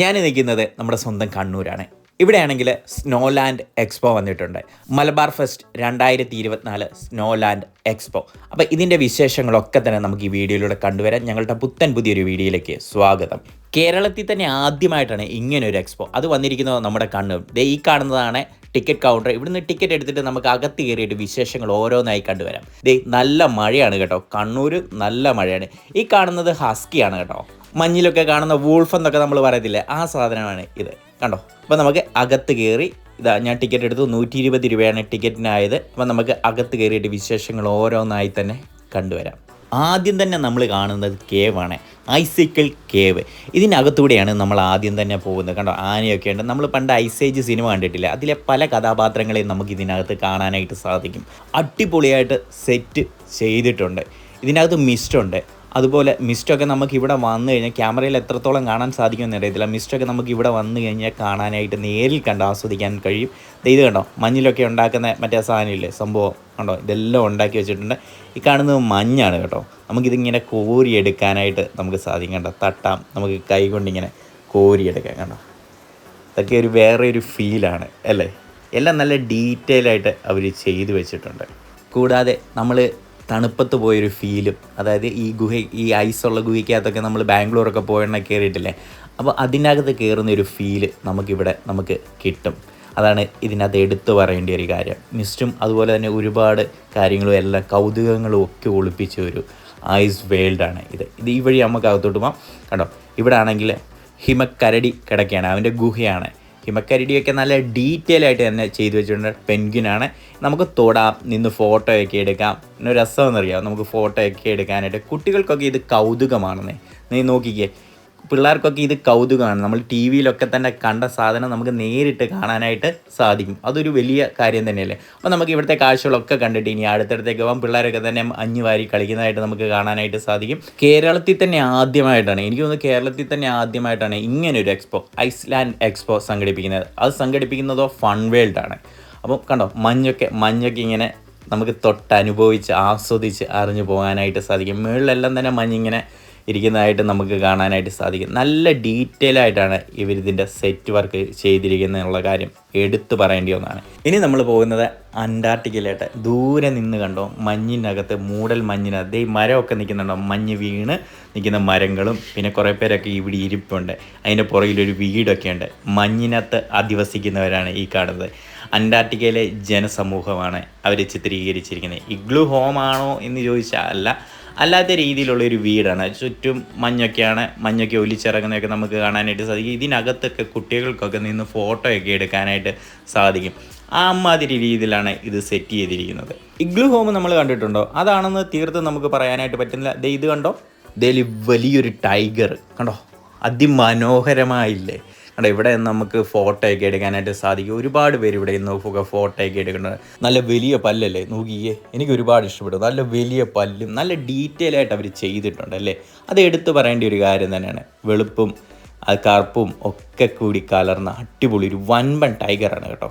ഞാൻ നിൽക്കുന്നത് നമ്മുടെ സ്വന്തം കണ്ണൂരാണ്. ഇവിടെയാണെങ്കിൽ സ്നോലാൻഡ് എക്സ്പോ വന്നിട്ടുണ്ട്. മലബാർ ഫെസ്റ്റ് രണ്ടായിരത്തി ഇരുപത്തിനാല് സ്നോലാൻഡ് എക്സ്പോ അപ്പോൾ ഇതിന്റെ വിശേഷങ്ങളൊക്കെ തന്നെ നമുക്ക് ഈ വീഡിയോയിലൂടെ കണ്ടുവരാൻ ഞങ്ങളുടെ പുത്തൻ പുതിയൊരു വീഡിയോയിലേക്ക് സ്വാഗതം. കേരളത്തിൽ തന്നെ ആദ്യമായിട്ടാണ് ഇങ്ങനെ ഒരു എക്സ്പോ അത് വന്നിരിക്കുന്നത് നമ്മുടെ കണ്ണൂർ. ദേ ഈ കാണുന്നതാണ് ടിക്കറ്റ് കൗണ്ടർ ഇവിടുന്ന് ടിക്കറ്റ് എടുത്തിട്ട് നമുക്ക് അകത്ത് കയറിയിട്ട് വിശേഷങ്ങൾ ഓരോന്നായി കണ്ടുവരാം. ദേ നല്ല മഴയാണ് കേട്ടോ. കണ്ണൂർ നല്ല മഴയാണ്. ഈ കാണുന്നത് ഹസ്കിയാണ് കേട്ടോ. മഞ്ഞിലൊക്കെ കാണുന്ന വൂൾഫ് എന്നൊക്കെ നമ്മൾ പറയത്തില്ലേ ആ സാധനമാണ് ഇത്. കണ്ടോ? അപ്പോൾ നമുക്ക് അകത്ത് കയറി ഇതാ ഞാൻ ടിക്കറ്റ് എടുത്തു നൂറ്റി ഇരുപത് രൂപയാണ് ടിക്കറ്റിനായത്. അപ്പോൾ നമുക്ക് അകത്ത് കയറിയിട്ട് വിശേഷങ്ങൾ ഓരോന്നായി തന്നെ കണ്ടുവരാം. ആദ്യം തന്നെ നമ്മൾ കാണുന്നത് കേവ് ആണ്. ഐസൈക്കിൾ കേവ് ഇതിനകത്തൂടെയാണ് നമ്മൾ ആദ്യം തന്നെ പോകുന്നത്. കണ്ടോ? ആനയൊക്കെ ഉണ്ട്. നമ്മൾ പണ്ട് ഐസേജ് സിനിമ കണ്ടിട്ടില്ല? അതിലെ പല കഥാപാത്രങ്ങളെയും നമുക്ക് ഇതിനകത്ത് കാണാനായിട്ട് സാധിക്കും. അടിപൊളിയായിട്ട് സെറ്റ് ചെയ്തിട്ടുണ്ട്. ഇതിനകത്ത് മിസ്റ്റുണ്ട് അതുപോലെ മിസ്റ്റൊക്കെ നമുക്ക് ഇവിടെ വന്നു കഴിഞ്ഞാൽ ക്യാമറയിൽ എത്രത്തോളം കാണാൻ സാധിക്കുമെന്ന് അറിയത്തില്ല. മിസ്റ്റൊക്കെ നമുക്ക് ഇവിടെ വന്നു കഴിഞ്ഞാൽ കാണാനായിട്ട് നേരിൽ കണ്ട് ആസ്വദിക്കാൻ കഴിയും. ഇത് കണ്ടോ? മഞ്ഞിലൊക്കെ ഉണ്ടാക്കുന്ന മറ്റേ സാധനമില്ലേ? സംഭവം കണ്ടോ? ഇതെല്ലാം ഉണ്ടാക്കി വെച്ചിട്ടുണ്ട്. ഈ കാണുന്നത് മഞ്ഞാണ് കേട്ടോ. നമുക്കിതിങ്ങനെ കോരിയെടുക്കാനായിട്ട് നമുക്ക് സാധിക്കും കണ്ടോ? തട്ടാം. നമുക്ക് കൈ കൊണ്ടിങ്ങനെ കോരിയെടുക്കാം കണ്ടോ? ഇതൊക്കെ ഒരു വേറെ ഒരു ഫീലാണ് അല്ലേ? എല്ലാം നല്ല ഡീറ്റെയിൽ ആയിട്ട് അവർ ചെയ്തു വെച്ചിട്ടുണ്ട്. കൂടാതെ നമ്മൾ തണുപ്പത്ത് പോയൊരു ഫീലും അതായത് ഈ ഗുഹ ഈ ഐസുള്ള ഗുഹയ്ക്കകത്തൊക്കെ നമ്മൾ ബാംഗ്ലൂരൊക്കെ പോയെണ്ണ കയറിയിട്ടില്ലേ അപ്പോൾ അതിനകത്ത് കയറുന്ന ഒരു ഫീൽ നമുക്കിവിടെ നമുക്ക് കിട്ടും. അതാണ് ഇതിനകത്ത് എടുത്തു പറയേണ്ട ഒരു കാര്യം. മിസ്റ്റും അതുപോലെ തന്നെ ഒരുപാട് കാര്യങ്ങളും എല്ലാം കൗതുകങ്ങളും ഒക്കെ ഒളിപ്പിച്ച ഒരു ഐസ് വേൾഡാണ് ഇത്. ഇത് ഈ വഴി നമുക്ക് അകത്തോട്ട് പോകാം കണ്ടോ? ഇവിടെ ആണെങ്കിൽ ഹിമക്കരടി കിടക്കുകയാണ് അവന്റെ ഗുഹയാണ്. ഹിമക്കരടിയൊക്കെ നല്ല ഡീറ്റെയിൽ ആയിട്ട് തന്നെ ചെയ്തു വെച്ചിട്ടുണ്ട്. പെൻഗ്വിനാണ് നമുക്ക് തൊടാം നിന്ന് ഫോട്ടോയൊക്കെ എടുക്കാം. പിന്നെ രസമെന്നറിയാം? നമുക്ക് ഫോട്ടോയൊക്കെ എടുക്കാനായിട്ട്. കുട്ടികൾക്കൊക്കെ ഇത് കൗതുകമാണെന്നേ. നീ നോക്കിക്കേ. പിള്ളേർക്കൊക്കെ ഇത് കൗതുകമാണ്. നമ്മൾ ടി വിയിലൊക്കെ തന്നെ കണ്ട സാധനം നമുക്ക് നേരിട്ട് കാണാനായിട്ട് സാധിക്കും. അതൊരു വലിയ കാര്യം തന്നെയല്ലേ? അപ്പോൾ നമുക്ക് ഇവിടുത്തെ കാഴ്ചകളൊക്കെ കണ്ടിട്ട് ഇനി അടുത്തടുത്തേക്ക് പോകാം പിള്ളേരൊക്കെ തന്നെ അഞ്ഞു വാരി കളിക്കുന്നതായിട്ട് നമുക്ക് കാണാനായിട്ട് സാധിക്കും. കേരളത്തിൽ തന്നെ ആദ്യമായിട്ടാണ് എനിക്ക് തോന്നുന്നു കേരളത്തിൽ തന്നെ ആദ്യമായിട്ടാണ് ഇങ്ങനൊരു എക്സ്പോ ഐസ്ലാൻഡ് എക്സ്പോ സംഘടിപ്പിക്കുന്നത്. അത് സംഘടിപ്പിക്കുന്നതോ ഫൺ വേൾഡ് ആണ് അപ്പോൾ കണ്ടോ മഞ്ഞൊക്കെ മഞ്ഞൊക്കെ ഇങ്ങനെ നമുക്ക് തൊട്ടനുഭവിച്ച് ആസ്വദിച്ച് അറിഞ്ഞു പോകാനായിട്ട് സാധിക്കും. മുകളിലെല്ലാം തന്നെ മഞ്ഞിങ്ങനെ ഇരിക്കുന്നതായിട്ട് നമുക്ക് കാണാനായിട്ട് സാധിക്കും. നല്ല ഡീറ്റെയിൽ ആയിട്ടാണ് ഇവരിതിന്റെ സെറ്റ് വർക്ക് ചെയ്തിരിക്കുന്നത് എന്നുള്ള കാര്യം എടുത്തു പറയേണ്ടി ഒന്നാണ് ഇനി നമ്മൾ പോകുന്നത് അന്റാർട്ടിക്കയിലായിട്ട്. ദൂരെ നിന്ന് കണ്ടോ മഞ്ഞിനകത്ത് മൂടൽ മഞ്ഞിനകത്ത് ഈ മരമൊക്കെ നിൽക്കുന്നുണ്ടോ? മഞ്ഞ് വീണ് നിൽക്കുന്ന മരങ്ങളും പിന്നെ കുറേ പേരൊക്കെ ഇവിടെ ഇരിപ്പുണ്ട്. അതിന്റെ പുറകിലൊരു വീടൊക്കെ ഉണ്ട്. മഞ്ഞിനകത്ത് അധിവസിക്കുന്നവരാണ് ഈ കാണുന്നത്. അന്റാർട്ടിക്കയിലെ ജനസമൂഹമാണ് അവർ ചിത്രീകരിച്ചിരിക്കുന്നത്. ഇഗ്ലു ഹോമാണോ എന്ന് ചോദിച്ചാൽ അല്ല. അല്ലാത്ത രീതിയിലുള്ള ഒരു വീടാണ്. ചുറ്റും മഞ്ഞൊക്കെയാണ് മഞ്ഞൊക്കെ ഒലിച്ചിറങ്ങുന്നതൊക്കെ നമുക്ക് കാണാനായിട്ട് സാധിക്കും. ഇതിനകത്തൊക്കെ കുട്ടികൾക്കൊക്കെ നിന്ന് ഫോട്ടോയൊക്കെ എടുക്കാനായിട്ട് സാധിക്കും. ആ അമ്മാതിരി രീതിയിലാണ് ഇത് സെറ്റ് ചെയ്തിരിക്കുന്നത്. ഇഗ്ലു ഹോം നമ്മൾ കണ്ടിട്ടുണ്ടോ? അതാണെന്ന് തീർത്തും നമുക്ക് പറയാനായിട്ട് പറ്റുന്നില്ല. ദേ ഇത് കണ്ടോ? ഇതിൽ വലിയൊരു ടൈഗർ. കണ്ടോ? അതിമനോഹരമായില്ലേ? കണ്ടോ ഇവിടെ നമുക്ക് ഫോട്ടോ ഒക്കെ എടുക്കാനായിട്ട് സാധിക്കും. ഒരുപാട് പേര് ഇവിടെ നോക്കുക ഫോട്ടോ ഒക്കെ എടുക്കുന്നത് നല്ല വലിയ പല്ലല്ലേ? നോക്കിയേ എനിക്ക് ഒരുപാട് ഇഷ്ടപ്പെട്ടു. നല്ല വലിയ പല്ലും നല്ല ഡീറ്റെയിൽ ആയിട്ട് അവർ ചെയ്തിട്ടുണ്ട് അല്ലേ? അത് എടുത്തു പറയേണ്ട ഒരു കാര്യം തന്നെയാണ്. വെളുപ്പും അത് കറുപ്പും ഒക്കെ കൂടി കലർന്ന അടിപൊളി ഒരു വൻപൻ ടൈഗറാണ് കേട്ടോ.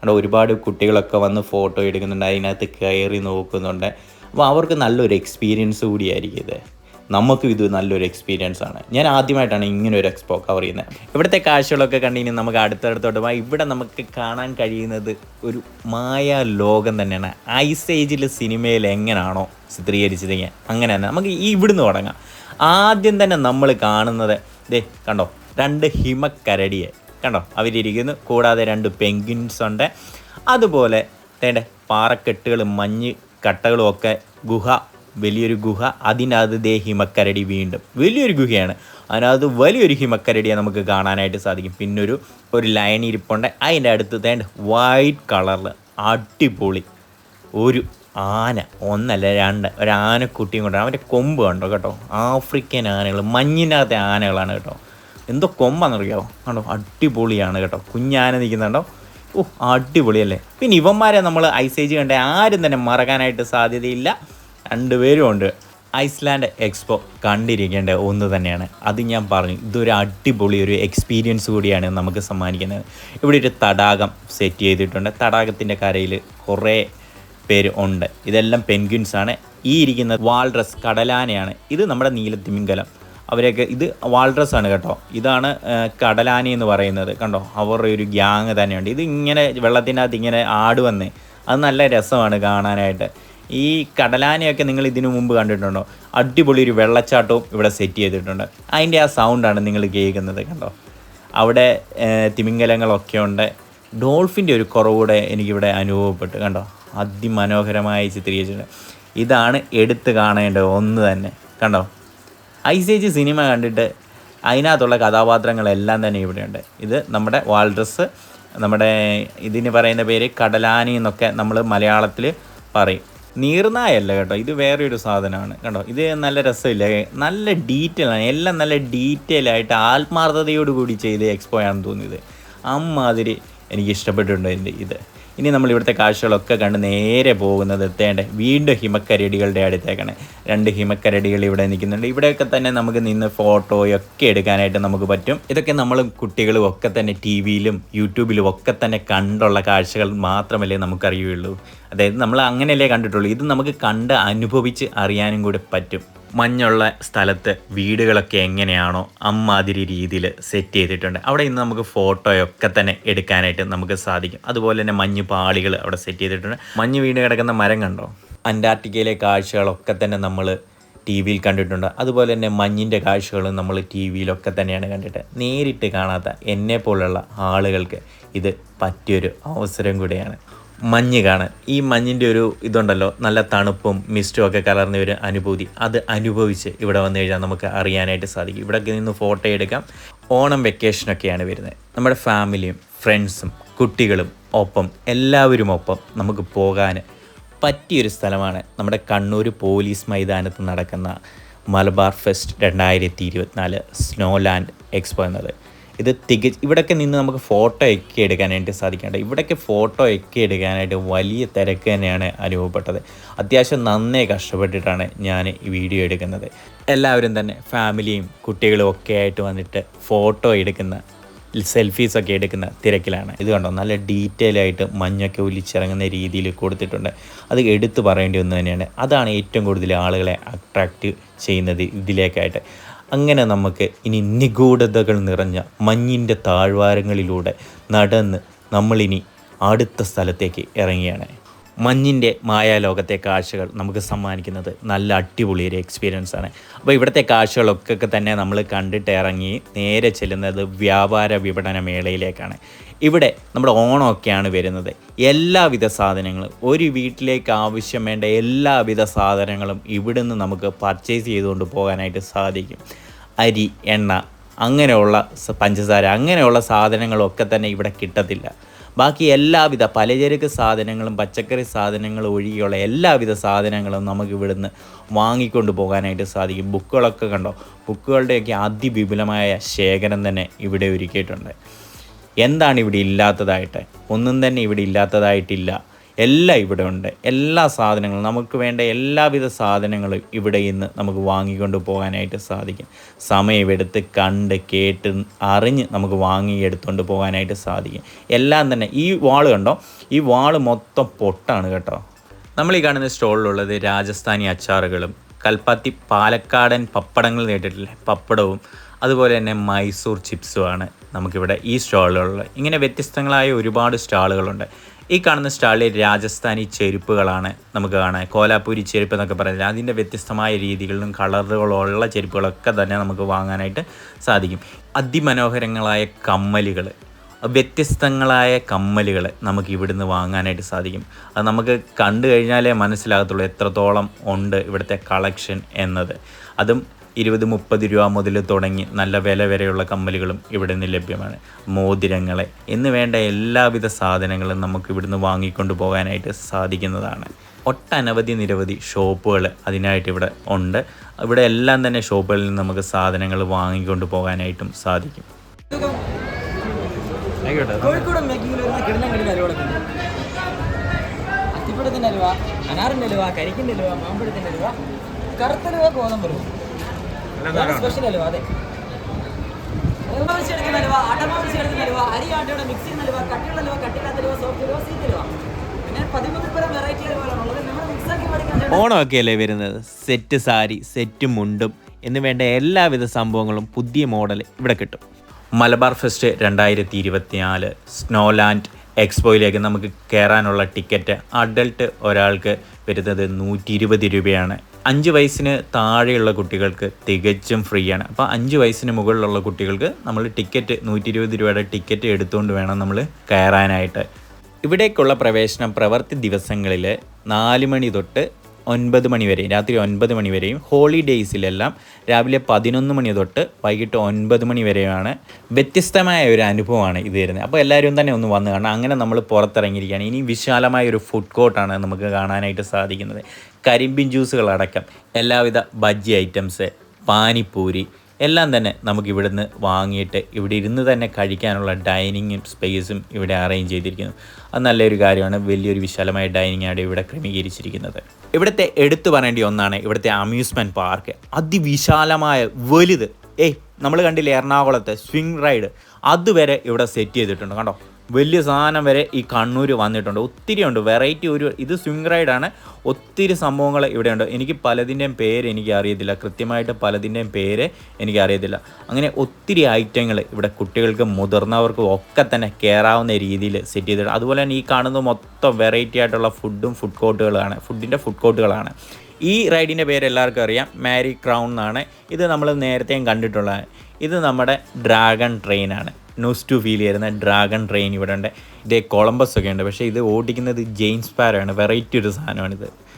അവിടെ ഒരുപാട് കുട്ടികളൊക്കെ വന്ന് ഫോട്ടോ എടുക്കുന്നുണ്ട്. അതിനകത്ത് കയറി നോക്കുന്നുണ്ട്. അപ്പോൾ അവർക്ക് നല്ലൊരു എക്സ്പീരിയൻസ് കൂടിയായിരിക്കും ഇത്. നമുക്കും ഇത് നല്ലൊരു എക്സ്പീരിയൻസ് ആണ്. ഞാൻ ആദ്യമായിട്ടാണ് ഇങ്ങനെ ഒരു എക്സ്പോ കവർ ചെയ്യുന്നത്. ഇവിടുത്തെ കാഴ്ചകളൊക്കെ കണ്ടിന് നമുക്ക് അടുത്തടുത്തോട്ട് പോകാം. ഇവിടെ നമുക്ക് കാണാൻ കഴിയുന്നത് ഒരു മായ ലോകം തന്നെയാണ്. ഐസ് ഏജിൽ സിനിമയിൽ എങ്ങനെയാണോ ചിത്രീകരിച്ചത് അങ്ങനെ തന്നെ. നമുക്ക് ഈ ഇവിടുന്ന് തുടങ്ങാം. ആദ്യം തന്നെ നമ്മൾ കാണുന്നത് ദേ കണ്ടോ? രണ്ട് ഹിമക്കരടിയെ കണ്ടോ? അവരിയ്ക്കുന്നു കൂടാതെ രണ്ട് പെൻഗ്വിൻസ് ഉണ്ട്. അതുപോലെ തേണ്ട പാറക്കെട്ടുകളും മഞ്ഞ് കട്ടകളും ഒക്കെ ഗുഹ വലിയൊരു ഗുഹ അതിനകത്ത് ദേ ഹിമക്കരടി വീണ്ടും. വലിയൊരു ഗുഹയാണ്. അതിനകത്ത് വലിയൊരു ഹിമക്കരടിയെ നമുക്ക് കാണാനായിട്ട് സാധിക്കും. പിന്നൊരു ഒരു ലൈൻ ഇരിപ്പുണ്ട്. അതിന്റെ അടുത്ത് തേണ്ട വൈറ്റ് കളറിൽ അടിപൊളി ഒരു ആന. ഒന്നല്ല രണ്ട്. ഒരു ആനക്കുട്ടിയും കൊണ്ടാണ് അവന്റെ കൊമ്പ് കണ്ടോ കേട്ടോ? ആഫ്രിക്കൻ ആനകൾ മഞ്ഞിനകത്തെ ആനകളാണ് കേട്ടോ. എന്തോ കൊമ്പാണെന്നറിയാമോ കണ്ടോ? അടിപൊളിയാണ് കേട്ടോ. കുഞ്ഞാന നിൽക്കുന്നുണ്ടോ? ഓ അടിപൊളിയല്ലേ? പിന്നെ ഇവന്മാരെ നമ്മൾ ഐസേജ് കണ്ടേ ആരും തന്നെ മറക്കാനായിട്ട് സാധ്യതയില്ല. രണ്ടുപേരും ഉണ്ട്. ഐസ്ലാൻഡ് എക്സ്പോ കണ്ടിരിക്കേണ്ട ഒന്ന് തന്നെയാണ്. അത് ഞാൻ പറഞ്ഞു. ഇതൊരു അടിപൊളി ഒരു എക്സ്പീരിയൻസ് കൂടിയാണ് നമുക്ക് സമ്മാനിക്കുന്നത്. ഇവിടെ ഒരു തടാകം സെറ്റ് ചെയ്തിട്ടുണ്ട്. തടാകത്തിന്റെ കരയിൽ കുറേ പേര് ഉണ്ട്. ഇതെല്ലാം പെൻഗ്വിൻസ് ആണ്. ഈ ഇരിക്കുന്ന വാൾഡ്രസ് കടലാനയാണ്. ഇത് നമ്മുടെ നീലത്തിമിംഗലം. അവരെയൊക്കെ ഇത് വാൾഡ്രസ് ആണ് കേട്ടോ. ഇതാണ് കടലാന എന്ന് പറയുന്നത്. കണ്ടോ? അവരുടെ ഒരു ഗ്യാങ് തന്നെയുണ്ട്. ഇത് ഇങ്ങനെ വെള്ളത്തിനകത്ത് ഇങ്ങനെ ആടുവന്നേ. അത് നല്ല രസമാണ് കാണാനായിട്ട്. ഈ കടലാനയൊക്കെ നിങ്ങൾ ഇതിനു മുമ്പ് കണ്ടിട്ടുണ്ടോ? അടിപൊളി ഒരു വെള്ളച്ചാട്ടവും ഇവിടെ സെറ്റ് ചെയ്തിട്ടുണ്ട്. അതിന്റെ ആ സൗണ്ടാണ് നിങ്ങൾ കേൾക്കുന്നത് കണ്ടോ? അവിടെ തിമിംഗലങ്ങളൊക്കെ ഉണ്ട്. ഡോൾഫിന്റെ ഒരു കുറവൂടെ എനിക്കിവിടെ അനുഭവപ്പെട്ടു കണ്ടോ? അതിമനോഹരമായി ചിത്രീകരിച്ചിട്ടുണ്ട് ഇതാണ് എടുത്ത് കാണേണ്ട ഒന്ന് തന്നെ കണ്ടോ? ഐസേജ് സിനിമ കണ്ടിട്ട് അതിനകത്തുള്ള കഥാപാത്രങ്ങളെല്ലാം തന്നെ ഇവിടെയുണ്ട്. ഇത് നമ്മുടെ വാൾഡ്രസ് നമ്മുടെ ഇതിന് പറയുന്ന പേര് കടലാനി എന്നൊക്കെ നമ്മൾ മലയാളത്തിൽ പറയും. നീർനായല്ല കേട്ടോ ഇത് വേറെ ഒരു സാധനമാണ്. കേട്ടോ ഇത് നല്ല രസമില്ല. നല്ല ഡീറ്റെയിൽ ആണ് എല്ലാം നല്ല ഡീറ്റെയിൽ ആയിട്ട് ആത്മാർത്ഥതയോടുകൂടി ചെയ്ത എക്സ്പോ ആണെന്ന് തോന്നിയത് അമ്മാതിരി എനിക്ക് ഇഷ്ടപ്പെട്ടിട്ടുണ്ട് എന്റെ ഇത്. ഇനി നമ്മൾ ഇവിടുത്തെ കാഴ്ചകളൊക്കെ കണ്ട് നേരെ പോകുന്നത് എത്തേണ്ടേ? വീണ്ടും ഹിമക്കരടികളുടെ അടുത്തേക്കാണ്. രണ്ട് ഹിമക്കരടികൾ ഇവിടെ നിൽക്കുന്നുണ്ട്. ഇവിടെയൊക്കെ തന്നെ നമുക്ക് നിന്ന് ഫോട്ടോയൊക്കെ എടുക്കാനായിട്ട് നമുക്ക് പറ്റും. ഇതൊക്കെ നമ്മൾ കുട്ടികളും ഒക്കെ തന്നെ ടി വിയിലും യൂട്യൂബിലും ഒക്കെ തന്നെ കണ്ടുള്ള കാഴ്ചകൾ മാത്രമല്ലേ നമുക്കറിയുള്ളൂ. അതായത് നമ്മൾ അങ്ങനെയല്ലേ കണ്ടിട്ടുള്ളൂ. ഇത് നമുക്ക് കണ്ട് അനുഭവിച്ച് അറിയാനും കൂടി പറ്റും. മഞ്ഞുള്ള സ്ഥലത്ത് വീടുകളൊക്കെ എങ്ങനെയാണോ അമ്മാതിരി രീതിയിൽ സെറ്റ് ചെയ്തിട്ടുണ്ട്. അവിടെ ഇന്ന് നമുക്ക് ഫോട്ടോയൊക്കെ തന്നെ എടുക്കാനായിട്ട് നമുക്ക് സാധിക്കും. അതുപോലെ തന്നെ മഞ്ഞ് പാളികൾ അവിടെ സെറ്റ് ചെയ്തിട്ടുണ്ട്. മഞ്ഞ് വീണ് കിടക്കുന്ന മരം കണ്ടോ? അന്റാർട്ടിക്കയിലെ കാഴ്ചകളൊക്കെ തന്നെ നമ്മൾ ടി വിയിൽ കണ്ടിട്ടുണ്ട്. അതുപോലെ തന്നെ മഞ്ഞിന്റെ കാഴ്ചകളും നമ്മൾ ടി വിയിലൊക്കെ തന്നെയാണ് കണ്ടിട്ട്. നേരിട്ട് കാണാത്ത എന്നെ പോലുള്ള ആളുകൾക്ക് ഇത് പറ്റിയൊരു അവസരം കൂടിയാണ്. മഞ്ഞ് കാണാൻ. ഈ മഞ്ഞിന്റെ ഒരു ഇതുണ്ടല്ലോ നല്ല തണുപ്പും മിസ്റ്റും ഒക്കെ കലർന്ന ഒരു അനുഭൂതി. അത് അനുഭവിച്ച് ഇവിടെ വന്നു കഴിഞ്ഞാൽ നമുക്ക് അറിയാനായിട്ട് സാധിക്കും. ഇവിടെ നിന്ന് ഫോട്ടോ എടുക്കാം. ഓണം വെക്കേഷനൊക്കെയാണ് വരുന്നത്. നമ്മുടെ ഫാമിലിയും ഫ്രണ്ട്സും കുട്ടികളും ഒപ്പം എല്ലാവരും ഒപ്പം നമുക്ക് പോകാൻ പറ്റിയൊരു സ്ഥലമാണ് നമ്മുടെ കണ്ണൂർ പോലീസ് മൈതാനത്ത് നടക്കുന്ന മലബാർ ഫെസ്റ്റ് രണ്ടായിരത്തി ഇരുപത്തിനാല് സ്നോലാൻഡ് എക്സ്പോ എന്നത്. ഇത് തിക ഇവിടെയൊക്കെ നിന്ന് നമുക്ക് ഫോട്ടോ ഒക്കെ എടുക്കാനായിട്ട് സാധിക്കേണ്ട ഇവിടെയൊക്കെ ഫോട്ടോ ഒക്കെ എടുക്കാനായിട്ട് വലിയ തിരക്ക് തന്നെയാണ് അനുഭവപ്പെട്ടത്. അത്യാവശ്യം നന്നേ കഷ്ടപ്പെട്ടിട്ടാണ് ഞാൻ ഈ വീഡിയോ എടുക്കുന്നത്. എല്ലാവരും തന്നെ ഫാമിലിയും കുട്ടികളും ഒക്കെ ആയിട്ട് വന്നിട്ട് ഫോട്ടോ എടുക്കുന്ന സെൽഫീസ് ഒക്കെ എടുക്കുന്ന തിരക്കിലാണ്. ഇത് കണ്ടോ? നല്ല ഡീറ്റെയിൽ ആയിട്ട് മഞ്ഞൊക്കെ ഒലിച്ചിറങ്ങുന്ന രീതിയിൽ കൊടുത്തിട്ടുണ്ട്. അത് എടുത്തു പറയേണ്ടി ഒന്ന് തന്നെയാണ്. അതാണ് ഏറ്റവും കൂടുതൽ ആളുകളെ അട്രാക്റ്റ് ചെയ്യുന്നത് ഇതിലേക്കായിട്ട്. അങ്ങനെ നമുക്ക് ഇനി നിഗൂഢതകൾ നിറഞ്ഞ മഞ്ഞിന്റെ താഴ്വാരങ്ങളിലൂടെ നടന്ന് നമ്മളിനി അടുത്ത സ്ഥലത്തേക്ക് ഇറങ്ങിയാണ്. മഞ്ഞിന്റെ മായാലോകത്തെ കാഴ്ചകൾ നമുക്ക് സമ്മാനിക്കുന്നത് നല്ല അടിപൊളി ഒരു എക്സ്പീരിയൻസ് ആണ്. അപ്പോൾ ഇവിടുത്തെ കാഴ്ചകളൊക്കെ തന്നെ നമ്മൾ കണ്ടിട്ട് ഇറങ്ങി നേരെ ചെല്ലുന്നത് വ്യാപാര വിപണന മേളയിലേക്കാണ്. ഇവിടെ നമ്മുടെ ഓണമൊക്കെയാണ് വരുന്നത്. എല്ലാവിധ സാധനങ്ങളും ഒരു വീട്ടിലേക്ക് ആവശ്യം വേണ്ട എല്ലാവിധ സാധനങ്ങളും ഇവിടുന്ന് നമുക്ക് പർച്ചേസ് ചെയ്തുകൊണ്ട് പോകാനായിട്ട് സാധിക്കും. അരി എണ്ണ അങ്ങനെയുള്ള പഞ്ചസാര അങ്ങനെയുള്ള സാധനങ്ങളൊക്കെ തന്നെ ഇവിടെ കിട്ടത്തില്ല. ബാക്കി എല്ലാവിധ പലചരക്ക് സാധനങ്ങളും പച്ചക്കറി സാധനങ്ങളും ഒഴികെയുള്ള എല്ലാവിധ സാധനങ്ങളും നമുക്ക് ഇവിടുന്ന് വാങ്ങിക്കൊണ്ട് പോകാനായിട്ട് സാധിക്കും. ബുക്കുകളൊക്കെ കണ്ടോ? ബുക്കുകളുടെയൊക്കെ അതിവിപുലമായ ശേഖരം തന്നെ ഇവിടെ ഒരുക്കിയിട്ടുണ്ട്. എന്താണ് ഇവിടെ ഇല്ലാത്തതായിട്ട്? ഒന്നും തന്നെ ഇവിടെ ഇല്ലാത്തതായിട്ടില്ല. എല്ലാം ഇവിടെ ഉണ്ട്. എല്ലാ സാധനങ്ങളും നമുക്ക് വേണ്ട എല്ലാവിധ സാധനങ്ങളും ഇവിടെ ഇന്ന് നമുക്ക് വാങ്ങിക്കൊണ്ട് പോകാനായിട്ട് സാധിക്കും. സമയമെടുത്ത് കണ്ട് കേട്ട് അറിഞ്ഞ് നമുക്ക് വാങ്ങി എടുത്തുകൊണ്ട് പോകാനായിട്ട് സാധിക്കും. എല്ലാം തന്നെ ഈ വാൾ കണ്ടോ? ഈ വാൾ മൊത്തം പൊട്ടാണ് കേട്ടോ. നമ്മൾ ഈ കാണുന്ന സ്റ്റോളിലുള്ളത് രാജസ്ഥാനി അച്ചാറുകളും കൽപ്പാത്തി പാലക്കാടൻ പപ്പടങ്ങൾ നേട്ടിട്ടില്ലേ പപ്പടവും അതുപോലെ തന്നെ മൈസൂർ ചിപ്സുമാണ് നമുക്കിവിടെ ഈ സ്റ്റാളിലുള്ളത്. ഇങ്ങനെ വ്യത്യസ്തങ്ങളായ ഒരുപാട് സ്റ്റാളുകളുണ്ട്. ഈ കാണുന്ന സ്റ്റാളിൽ രാജസ്ഥാനി ചെരുപ്പുകളാണ് നമുക്ക് കാണാൻ. കോലാപ്പൂരി ചെരുപ്പ് എന്നൊക്കെ പറയുന്നത് അതിന്റെ വ്യത്യസ്തമായ രീതികളിലും കളറുകളുള്ള ചെരുപ്പുകളൊക്കെ തന്നെ നമുക്ക് വാങ്ങാനായിട്ട് സാധിക്കും. അതിമനോഹരങ്ങളായ കമ്മലുകൾ വ്യത്യസ്തങ്ങളായ കമ്മലുകൾ നമുക്ക് ഇവിടുന്ന് വാങ്ങാനായിട്ട് സാധിക്കും. അത് നമുക്ക് കണ്ടു കഴിഞ്ഞാലേ മനസ്സിലാകത്തുള്ളൂ എത്രത്തോളം ഉണ്ട് ഇവിടുത്തെ കളക്ഷൻ എന്നത്. അതും ഇരുപത് മുപ്പത് രൂപ മുതൽ തുടങ്ങി നല്ല വില വരെയുള്ള കമ്മലുകളും ഇവിടെ നിന്ന് ലഭ്യമാണ്. മോതിരങ്ങളെ എന്ന് വേണ്ട എല്ലാവിധ സാധനങ്ങളും നമുക്ക് ഇവിടുന്ന് വാങ്ങിക്കൊണ്ട് പോകാനായിട്ട് സാധിക്കുന്നതാണ്. ഒട്ടനവധി നിരവധി ഷോപ്പുകൾ അതിനായിട്ട് ഇവിടെ ഉണ്ട്. ഇവിടെ എല്ലാം തന്നെ ഷോപ്പുകളിൽ നിന്ന് നമുക്ക് സാധനങ്ങൾ വാങ്ങിക്കൊണ്ട് പോകാനായിട്ടും സാധിക്കും. കോഴിക്കോട് അത്തിപ്പഴത്തിന്റെ അലുവ അനാറിന്റെ അലുവ കരിക്കിന്റെ അലുവ മാമ്പഴത്തിന്റെ അലുവ കറുത്തലുവ ഗോതമ്പ് സ്പെഷ്യൽ അലുവ അതെ. എടുക്കുന്ന അലുവ അടമാവിച്ച് എടുക്കുന്ന അലുവ അരി ആട്ടയുടെ മിക്സ് ചെയ്യുന്ന അലുവ കട്ടിയുള്ള അലുവ കട്ടിയില്ലാത്ത അലുവ സോഫ്റ്റ് അലുവ സീറ്റ് അലുവ. പിന്നെ പതിമൂന്ന് പരം വെറൈറ്റി അലുവകളാണുള്ളത് നമ്മൾ മിക്സാക്കി പഠിക്കാൻ ഓണമൊക്കെ അല്ലേ വരുന്നത്? സെറ്റ് സാരി സെറ്റ് മുണ്ടും എന്ന് വേണ്ട എല്ലാവിധ സംഭവങ്ങളും പുതിയ മോഡൽ ഇവിടെ കിട്ടും. മലബാർ ഫെസ്റ്റ് രണ്ടായിരത്തി ഇരുപത്തിനാല് സ്നോലാൻഡ് എക്സ്പോയിലേക്ക് നമുക്ക് കയറാനുള്ള ടിക്കറ്റ് അഡൾട്ട് ഒരാൾക്ക് വരുന്നത് നൂറ്റി ഇരുപത് രൂപയാണ്. അഞ്ച് വയസ്സിന് താഴെയുള്ള കുട്ടികൾക്ക് തികച്ചും ഫ്രീ ആണ് അപ്പോൾ അഞ്ച് വയസ്സിന് മുകളിലുള്ള കുട്ടികൾക്ക് നമ്മൾ ടിക്കറ്റ് നൂറ്റി ഇരുപത് രൂപയുടെ ടിക്കറ്റ് എടുത്തുകൊണ്ട് വേണം നമ്മൾ കയറാനായിട്ട്. ഇവിടേക്കുള്ള പ്രവേശനം പ്രവൃത്തി ദിവസങ്ങളിൽ നാല് മണി തൊട്ട് ഒൻപത് മണിവരെയും രാത്രി ഒൻപത് മണിവരെയും ഹോളിഡേയ്സിലെല്ലാം രാവിലെ പതിനൊന്ന് മണി തൊട്ട് വൈകിട്ട് ഒൻപത് മണി വരെയാണ് വ്യത്യസ്തമായ ഒരു അനുഭവമാണ് ഇത് വരുന്നത്. അപ്പോൾ എല്ലാവരും തന്നെ ഒന്ന് വന്ന് കാണാം അങ്ങനെ നമ്മൾ പുറത്തിറങ്ങിയിരിക്കുകയാണ്. ഇനി വിശാലമായ ഒരു ഫുഡ് കോർട്ടാണ് നമുക്ക് കാണാനായിട്ട് സാധിക്കുന്നത്. കരിമ്പിൻ ജ്യൂസുകളടക്കം എല്ലാവിധ ബജ്ജി ഐറ്റംസ് പാനിപ്പൂരി എല്ലാം തന്നെ നമുക്ക് ഇവിടുന്ന് വാങ്ങിയിട്ട് ഇവിടെ ഇരുന്ന് തന്നെ കഴിക്കാനുള്ള ഡൈനിങ്ങും സ്പേസും ഇവിടെ അറേഞ്ച് ചെയ്തിരിക്കുന്നു. അത് നല്ലൊരു കാര്യമാണ്. വലിയൊരു വിശാലമായ ഡൈനിങ് ആണ് ഇവിടെ ക്രമീകരിച്ചിരിക്കുന്നത്. ഇവിടുത്തെ എടുത്തു പറയേണ്ട ഒന്നാണ് ഇവിടുത്തെ അമ്യൂസ്മെന്റ് പാർക്ക് അതിവിശാലമായ വലുത്. ഏയ് നമ്മൾ കണ്ടില്ല എറണാകുളത്തെ സ്വിംഗ് റൈഡ് അതുവരെ ഇവിടെ സെറ്റ് ചെയ്തിട്ടുണ്ട്. കണ്ടോ? വലിയ സാധനം വരെ ഈ കണ്ണൂർ വന്നിട്ടുണ്ട്. ഒത്തിരി ഉണ്ട് വെറൈറ്റി ഒരു ഇത് സ്വിംഗ് റൈഡാണ് ഒത്തിരി സംഭവങ്ങൾ ഇവിടെയുണ്ട്. എനിക്ക് പലതിന്റെയും പേര് എനിക്ക് അറിയത്തില്ല കൃത്യമായിട്ട് പലതിന്റെയും പേര് എനിക്ക് അറിയത്തില്ല അങ്ങനെ ഒത്തിരി ഐറ്റങ്ങൾ ഇവിടെ കുട്ടികൾക്കും മുതിർന്നവർക്കും ഒക്കെ തന്നെ കയറാവുന്ന രീതിയിൽ സെറ്റ് ചെയ്തിട്ടുണ്ട്. അതുപോലെ തന്നെ ഈ കാണുന്ന മൊത്തം വെറൈറ്റി ആയിട്ടുള്ള ഫുഡും ഫുഡ് കോർട്ടുകളാണ് ഫുഡിന്റെ ഫുഡ് കോർട്ടുകളാണ് ഈ റൈഡിന്റെ പേര് എല്ലാവർക്കും അറിയാം. മാരി ക്രൗൺ എന്നാണ്. ഇത് നമ്മൾ നേരത്തെയും കണ്ടിട്ടുള്ളതാണ് ഇത് നമ്മുടെ ഡ്രാഗൺ ട്രെയിനാണ് ന്യൂസ് ടു ഫീൽ ചെയ്യുന്ന ഡ്രാഗൺ ട്രെയിൻ ഇവിടെ ഉണ്ട്. ഇതേ കൊളംബസ് ഒക്കെ ഉണ്ട്. പക്ഷേ ഇത് ഓടിക്കുന്നത് ജെയിംസ് പാരാണ് വെറൈറ്റി ഒരു സാധനമാണിത്.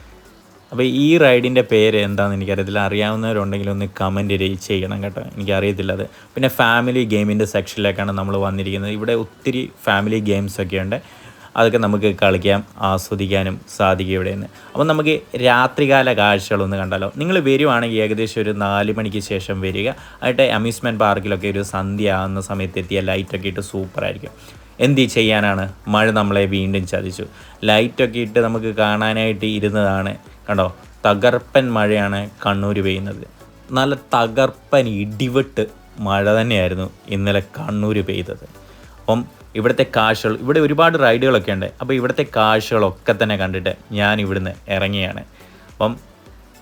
അപ്പോൾ ഈ റൈഡിന്റെ പേര് എന്താണെന്ന് എനിക്കറിയത്തില്ല. അറിയാവുന്നവരുണ്ടെങ്കിൽ ഒന്ന് കമന്റ് ചെയ്യണം കേട്ടോ. എനിക്കറിയത്തില്ല അത്. പിന്നെ ഫാമിലി ഗെയിമിന്റെ സെക്ഷനിലേക്കാണ് നമ്മൾ വന്നിരിക്കുന്നത്. ഇവിടെ ഒത്തിരി ഫാമിലി ഗെയിംസ് ഒക്കെ ഉണ്ട്. അതൊക്കെ നമുക്ക് കളിക്കാം ആസ്വദിക്കാനും സാധിക്കും ഇവിടെ നിന്ന് അപ്പം നമുക്ക് രാത്രികാല കാഴ്ചകളൊന്ന് കണ്ടാലോ. നിങ്ങൾ വരുവാണെങ്കിൽ ഏകദേശം ഒരു നാല് മണിക്ക് ശേഷം വരിക. ആയിട്ട് അമ്യൂസ്മെന്റ് പാർക്കിലൊക്കെ ഒരു സന്ധ്യ ആകുന്ന സമയത്ത് എത്തിയ ലൈറ്റൊക്കെ ഇട്ട് സൂപ്പറായിരിക്കും. എന്ത് ചെയ്യാനാണ്? മഴ നമ്മളെ വീണ്ടും ചതിച്ചു. ലൈറ്റൊക്കെ ഇട്ട് നമുക്ക് കാണാനായിട്ട് ഇരുന്നതാണ്. കണ്ടോ? തകർപ്പൻ മഴയാണ് കണ്ണൂർ പെയ്യുന്നത്. നല്ല തകർപ്പൻ ഇടിവെട്ട് മഴ തന്നെയായിരുന്നു ഇന്നലെ കണ്ണൂർ പെയ്തത്. അപ്പം ഇവിടുത്തെ കാഴ്ചകൾ ഇവിടെ ഒരുപാട് റൈഡുകളൊക്കെ ഉണ്ട്. അപ്പോൾ ഇവിടുത്തെ കാഴ്ചകളൊക്കെ തന്നെ കണ്ടിട്ട് ഞാൻ ഇവിടുന്ന് ഇറങ്ങിയാണ്. അപ്പം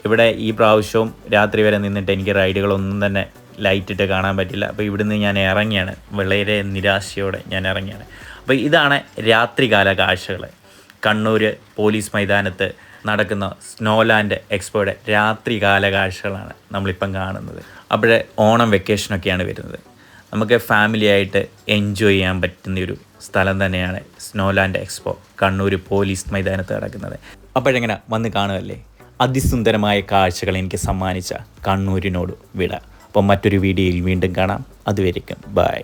ഇവിടെ ഈ പ്രാവശ്യവും രാത്രി വരെ നിന്നിട്ട് എനിക്ക് റൈഡുകളൊന്നും തന്നെ ലൈറ്റിട്ട് കാണാൻ പറ്റില്ല. അപ്പോൾ ഇവിടുന്ന് ഞാൻ ഇറങ്ങിയാണ്. വളരെ നിരാശയോടെ ഞാൻ ഇറങ്ങിയാണ്. അപ്പോൾ ഇതാണ് രാത്രികാല കാഴ്ചകൾ കണ്ണൂർ പോലീസ് മൈതാനത്ത് നടക്കുന്ന സ്നോലാൻഡ് എക്സ്പോയുടെ രാത്രികാല കാഴ്ചകളാണ് നമ്മളിപ്പം കാണുന്നത്. അപ്പോഴേ ഓണം വെക്കേഷനൊക്കെയാണ് വരുന്നത്. നമുക്ക് ഫാമിലി ആയിട്ട് എൻജോയ് ചെയ്യാൻ പറ്റുന്ന ഒരു സ്ഥലം തന്നെയാണ് സ്നോലാൻഡ് എക്സ്പോ കണ്ണൂർ പോലീസ് മൈതാനത്ത് നടക്കുന്നത്. അപ്പോഴെങ്ങനെ വന്ന് കാണുമല്ലേ അതിസുന്ദരമായ കാഴ്ചകൾ എനിക്ക് സമ്മാനിച്ച കണ്ണൂരിനോട് വിട. അപ്പം മറ്റൊരു വീഡിയോയിൽ വീണ്ടും കാണാം. അതുവരെയും ബായ്